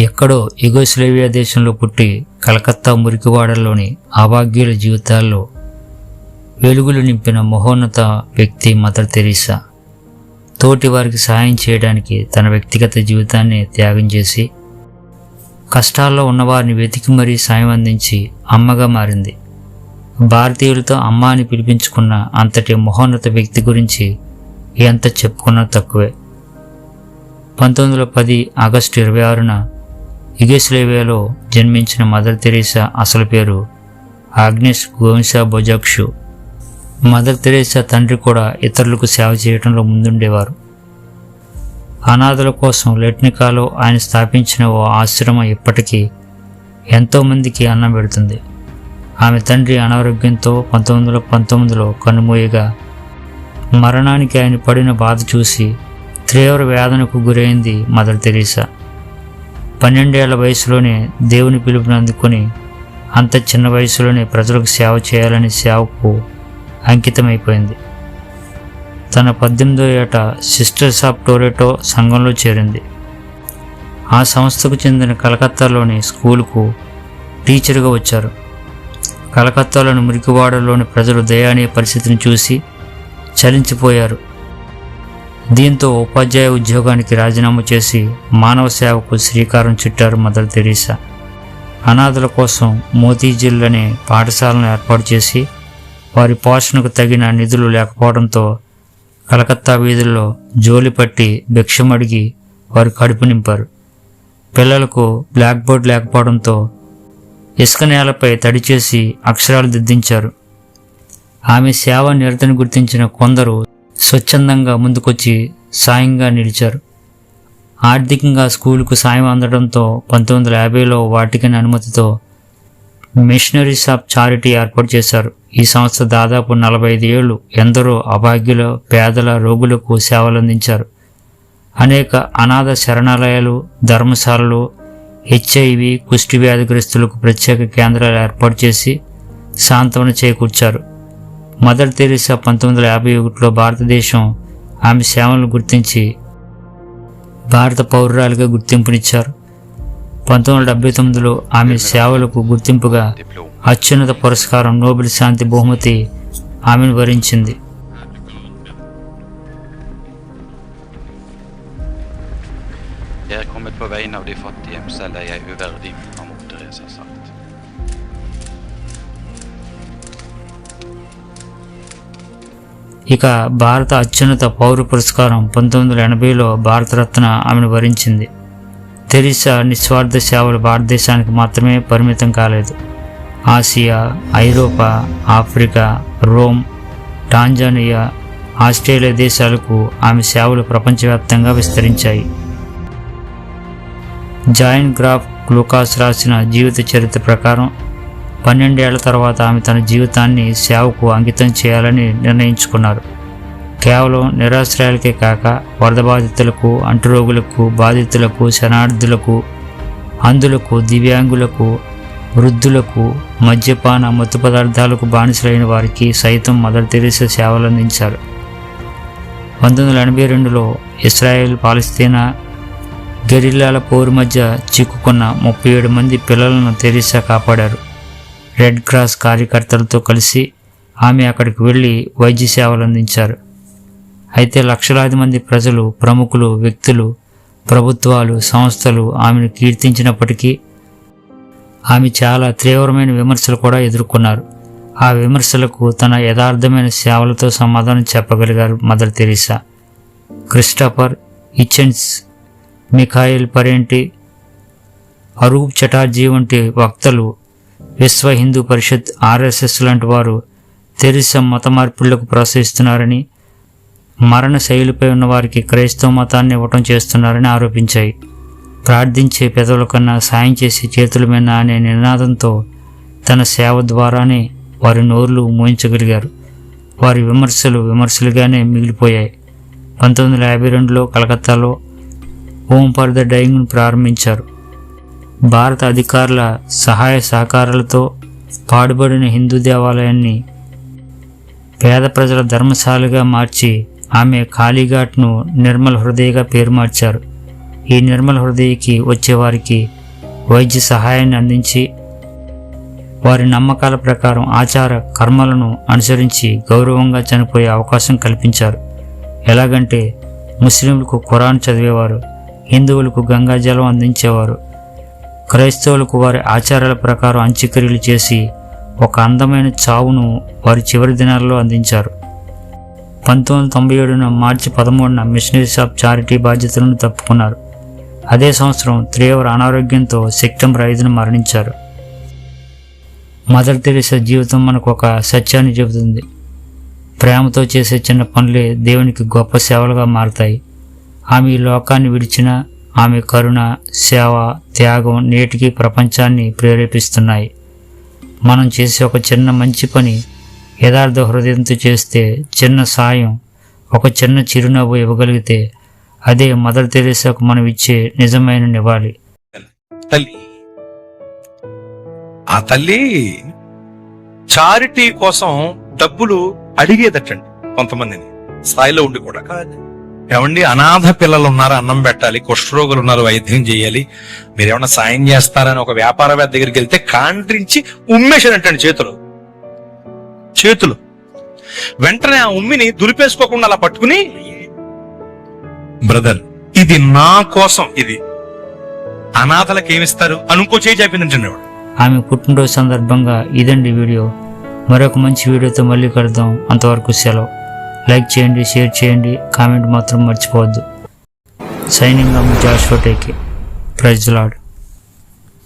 ఎక్కడో యుగోస్లేవియా దేశంలో పుట్టి కలకత్తా మురికివాడల్లోని అభాగ్యుల జీవితాల్లో వెలుగులు నింపిన మహోన్నత వ్యక్తి మదర్ తెరీసా. తోటి వారికి సహాయం చేయడానికి తన వ్యక్తిగత జీవితాన్ని త్యాగం చేసి కష్టాల్లో ఉన్నవారిని వెతికి మరీ సాయం అందించి అమ్మగా మారింది. భారతీయులతో అమ్మ అని పిలిపించుకున్న అంతటి మహోన్నత వ్యక్తి గురించి ఎంత చెప్పుకున్నా తక్కువే. పంతొమ్మిది వందల పది ఆగస్టు ఇరవై ఆరున యుగేస్లేవియాలో జన్మించిన మదర్ తెరేసా అసలు పేరు ఆగ్నెస్ గోవిన్సా బొజాక్షు మదర్ తెరేసా తండ్రి కూడా ఇతరులకు సేవ చేయడంలో ముందుండేవారు. అనాథల కోసం లెట్నికాలో ఆయన స్థాపించిన ఓ ఆశ్రమం ఇప్పటికీ ఎంతోమందికి అన్నం పెడుతుంది. ఆమె తండ్రి అనారోగ్యంతో పంతొమ్మిది వందల పంతొమ్మిదిలో కన్నుమూయగా మరణానికి ఆయన పడిన బాధ చూసి తీవ్ర వేదనకు గురైంది మదర్ తెరీసా. పన్నెండేళ్ళ వయసులోనే దేవుని పిలుపుని అందుకొని అంత చిన్న వయసులోనే ప్రజలకు సేవ చేయాలని సేవకు అంకితమైపోయింది. తన పద్దెనిమిదో ఏట సిస్టర్స్ ఆఫ్ టోరెటో సంఘంలో చేరింది. ఆ సంస్థకు చెందిన కలకత్తాలోని స్కూలుకు టీచర్గా వచ్చారు. కలకత్తాలోని మురికివాడలోని ప్రజలు దయానీయ పరిస్థితిని చూసి చలించిపోయారు. దీంతో ఉపాధ్యాయ ఉద్యోగానికి రాజీనామా చేసి మానవ సేవకు శ్రీకారం చుట్టారు మదర్ తెరీసా. అనాథల కోసం మోతీజిల్లనే పాఠశాలను ఏర్పాటు చేసి వారి పోషణకు తగిన నిధులు లేకపోవడంతో కలకత్తా వీధుల్లో జోలి పట్టి భిక్షం అడిగి వారు కడుపు నింపారు. పిల్లలకు బ్లాక్ బోర్డ్ లేకపోవడంతో ఇసుక నేలపై తడి చేసి అక్షరాలు దిద్దించారు. ఆమె సేవ నిరతను గుర్తించిన కొందరు స్వచ్ఛందంగా ముందుకొచ్చి సాయంగా నిలిచారు. ఆర్థికంగా స్కూలుకు సాయం అందడంతో పంతొమ్మిది వందల యాభైలో వాటికన్ అనుమతితో మిషనరీస్ ఆఫ్ చారిటీ ఏర్పాటు చేశారు. ఈ సంస్థ దాదాపు నలభై ఐదు ఏళ్ళు ఎందరో అభాగ్యుల పేదల రోగులకు సేవలందించారు. అనేక అనాథ శరణాలయాలు ధర్మశాలలు హెచ్ఐవి కుష్టి వ్యాధిగ్రస్తులకు ప్రత్యేక కేంద్రాలు ఏర్పాటు చేసి సాంత్వన చేకూర్చారు. మదర్ తెరీసా పంతొమ్మిది వందల యాభై ఒకటిలో భారతదేశం ఆమె సేవలను గుర్తించి భారత పౌరురాలుగా గుర్తింపునిచ్చారు. పంతొమ్మిది వందల డెబ్బై తొమ్మిదిలో ఆమె సేవలకు గుర్తింపుగా అత్యున్నత పురస్కారం నోబెల్ శాంతి బహుమతి ఆమెను వరించింది. Jeg er kommet på vegne av de fattige, selv er jeg uverdig, ఇక భారత అత్యున్నత పౌర పురస్కారం పంతొమ్మిది వందల ఎనభైలో భారతరత్న ఆమెను వరించింది. తెరిసా నిస్వార్థ సేవలు భారతదేశానికి మాత్రమే పరిమితం కాలేదు. ఆసియా ఐరోపా ఆఫ్రికా రోమ్ టాంజానియా ఆస్ట్రేలియా దేశాలకు ఆమె సేవలు ప్రపంచవ్యాప్తంగా విస్తరించాయి. జాయిన్ గ్రాఫ్ గ్లూకాస్ రాసిన జీవిత చరిత్ర ప్రకారం పన్నెండేళ్ళ తర్వాత ఆమె తన జీవితాన్ని సేవకు అంకితం చేయాలని నిర్ణయించుకున్నారు. కేవలం నిరాశ్రయాలకే కాక వరద బాధితులకు అంటురోగులకు బాధితులకు శరణార్థులకు అంధులకు దివ్యాంగులకు వృద్ధులకు మద్యపాన మత్తు పదార్థాలకు బానిసలైన వారికి సైతం మదర్ తెరీసా సేవలు అందించారు. పంతొమ్మిది వందల ఎనభై రెండులో ఇస్రాయేల్ పాలస్తీనా గెరిల్లాల పోరు మధ్య చిక్కుకున్న ముప్పై ఏడు మంది పిల్లలను తెరీసా కాపాడారు. రెడ్ క్రాస్ కార్యకర్తలతో కలిసి ఆమె అక్కడికి వెళ్ళి వైద్య సేవలు అందించారు. అయితే లక్షలాది మంది ప్రజలు ప్రముఖులు వ్యక్తులు ప్రభుత్వాలు సంస్థలు ఆమెను కీర్తించినప్పటికీ ఆమె చాలా తీవ్రమైన విమర్శలు కూడా ఎదుర్కొన్నారు. ఆ విమర్శలకు తన యథార్థమైన సేవలతో సమాధానం చెప్పగలిగారు Mother Teresa. Christopher Hitchens Mikhail Parenti Aroop Chatterjee వంటి వక్తలు విశ్వ హిందూ పరిషత్ ఆర్ఎస్ఎస్ లాంటి వారు తెరిసా మత మార్పిళ్ళకు ప్రోత్సహిస్తున్నారని మరణ శైలిపై ఉన్న వారికి క్రైస్తవ మతాన్ని ఇవ్వటం చేస్తున్నారని ఆరోపించాయి. ప్రార్థించే పెదవుల కన్నా సాయం చేసే చేతుల మీద అనే నినాదంతో తన సేవ ద్వారానే వారి నోర్లు మోయించగలిగారు. వారి విమర్శలు విమర్శలుగానే మిగిలిపోయాయి. పంతొమ్మిది వందల యాభై రెండులో కలకత్తాలో హోమ్ ఫర్ ద డైయింగ్ను ప్రారంభించారు. భారత అధికారుల సహాయ సహకారాలతో పాడుబడిన హిందూ దేవాలయాన్ని పేద ప్రజల ధర్మశాలగా మార్చి ఆమె కాళీఘాట్ను నిర్మల్ హృదయగా పేరు మార్చారు. ఈ నిర్మల హృదయకి వచ్చేవారికి వైద్య సహాయాన్ని అందించి వారి నమ్మకాల ప్రకారం ఆచార కర్మలను అనుసరించి గౌరవంగా చనిపోయే అవకాశం కల్పించారు. ఎలాగంటే ముస్లింలకు ఖురాన్ చదివేవారు హిందువులకు గంగాజలం అందించేవారు. క్రైస్తవులకు వారి ఆచారాల ప్రకారం అంత్యక్రియలు చేసి ఒక అందమైన చావును వారి చివరి దినాల్లో అందించారు. పంతొమ్మిది వందల తొంభై ఏడున మార్చి పదమూడున మిషనరీస్ ఆఫ్ చారిటీ బాధ్యతలను తప్పుకున్నారు. అదే సంవత్సరం తీవ్ర అనారోగ్యంతో సెప్టెంబర్ ఐదున మరణించారు. మదర్ తెరీసా జీవితం మనకు ఒక సత్యాన్ని చెబుతుంది. ప్రేమతో చేసే చిన్న పనులే దేవునికి గొప్ప సేవలుగా మారతాయి. ఆమె ఈ లోకాన్ని విడిచిన ఆమె కరుణ సేవ త్యాగం నేటికి ప్రపంచాన్ని ప్రేరేపిస్తున్నాయి. మనం చేసే ఒక చిన్న మంచి పని యథార్థ హృదయంతో చేస్తే చిన్న సాయం ఒక చిన్న చిరునవ్వు ఇవ్వగలిగితే అదే మదర్ తెరీసాకు మనం ఇచ్చే నిజమైన నివాళి. తల్లి ఆ తల్లి చారిటీ కోసం డబ్బులు అడిగేదటండి కొంతమందిని. స్థాయిలో ఉండి కూడా. ఏమండి అనాథ పిల్లలు ఉన్నారు అన్నం పెట్టాలి కుష్ఠరోగులు ఉన్నారు వైద్యం చేయాలి. మీరు ఏమన్నా సాయం చేస్తారని ఒక వ్యాపారవేత్త దగ్గరికి వెళ్తే కాండ్రించి ఉమ్మేశాడంటండి చేతులు. చేతులు. వెంటనే ఆ ఉమ్మిని దులిపేసుకోకుండా అలా పట్టుకుని బ్రదర్ ఇది నా కోసం ఇది. అనాథలకు ఏమిస్తారు? అని ఇంకో చేయి చెప్పిందంటే ఆమె పుట్టినరోజు సందర్భంగా ఇదండి వీడియో. మరొక మంచి వీడియోతో మళ్ళీ కలుద్దాం. అంతవరకు సెలవు. లైక్ చేయండి షేర్ చేయండి కామెంట్ మాత్రం మర్చిపోవద్దు. Signing um Joshua టేకే. Praise lord